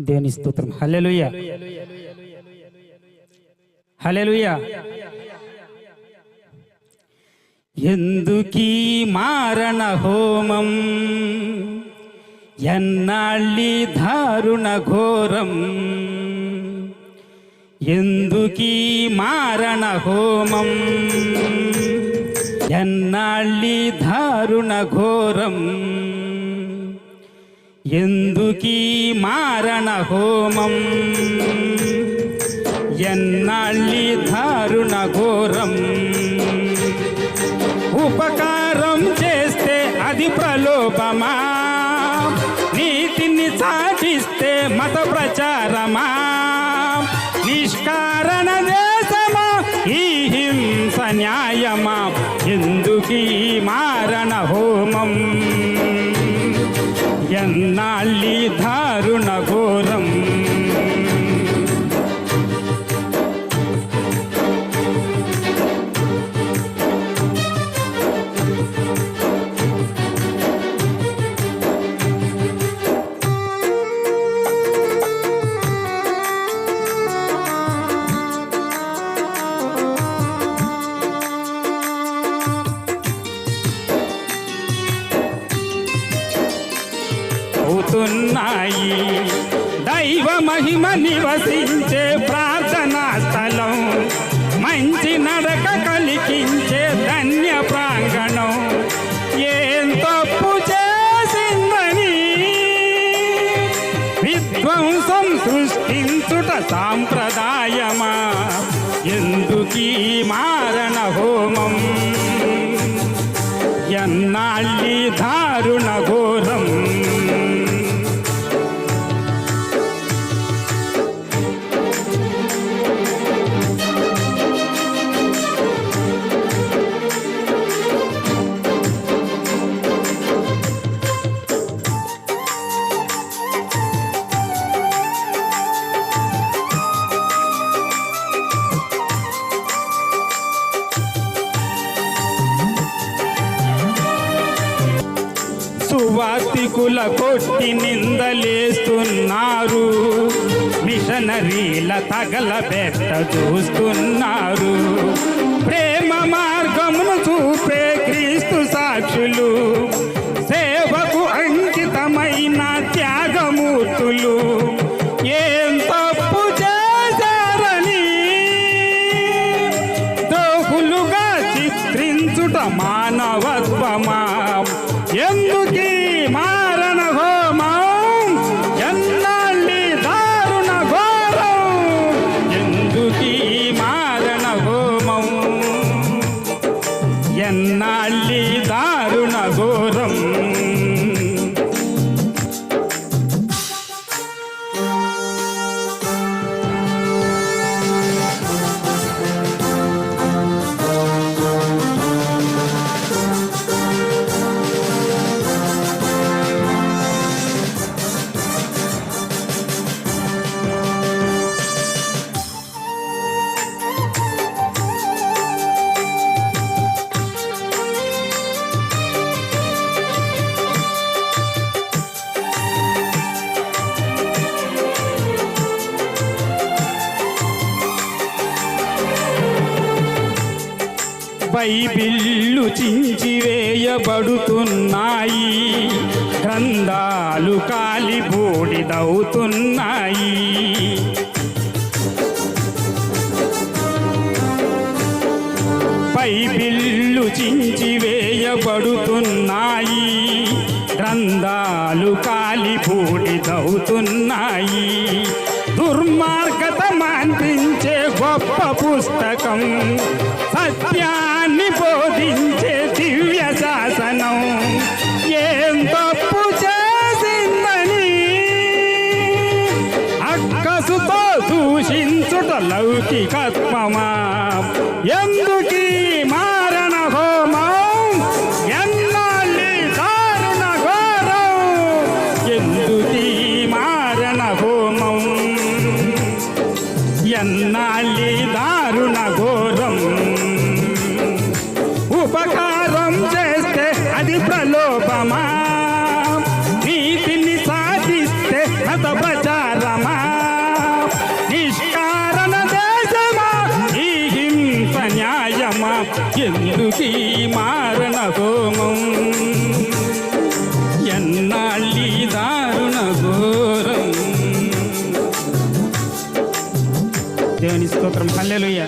దేవుని స్తోత్రం. Hallelujah hallelujah ఎందుకీ మారణ హోమం? ఎన్నాళ్ళి దారుణ ఘోరం? ఎందుకీ మారణ హోమం? ఎన్నాళ్ళి దారుణ ఘోరం? ఎందుకీ మారణ హోమం? ఎన్నాళ్ళి దారుణ ఘోరం? ఉపకారం చేస్తే అది ప్రలోభమా? నీతిని సాధిస్తే మత ప్రచారమా? నిష్కారణ దేశమా? ఈ హింస న్యాయమా? ఎందుకీ మారణ హోమం? అవుతున్నాయి దైవ మహిమ నివసించే ప్రార్థనా స్థలం మంచి నడక కలిగించే ధన్య ప్రాంగణం. ఏం తప్పు చేసిందని విధ్వంసం సృష్టించుట సాంప్రదాయమా? ఎందుకీ మారణ హోమం? సువాతికుల కొట్టి నిందలేస్తున్నారు. మిషనరీల తగలబెట్ట చూస్తున్నారు. ప్రేమ మార్గమును చూపే క్రీస్తు సాక్షులు. సేవకు అంకితమైన త్యాగమూర్తులు. ఏం తప్పు చేశారని దోహులుగా చిత్రించుట మానవత్వమా? పై బిల్లు చించివేయబడుతున్నాయి గ్రంథాలు కాలి బూడిదవుతున్నాయి. బైబిల్లు చించివేయబడుతున్నాయి గ్రంథాలు కాలి బూడిదవుతున్నాయి. దుర్మార్గత మాన్పించే గొప్ప పుస్తకం సత్య దూషించుట లౌకికత్వమా? ఎందుకీ మారణ హోమం? ఎన్నాళ్ళి దారుణ ఘోరం? ఎందుకీ మారణ హోమం? ఎన్నాళ్ళి దారుణ ఘోరం? ఉపకారం చేస్తే అది ప్రలోభమా? നിഷ്കാരണ ദേശമാ ഈ ഹിംസ ന്യായമാ എന്തു തീമാരണ തോന്നും എന്നാൽ ഈ ദാരുണ ഘോരം దేవుని స్తోత్రం హల్లెలుయ్య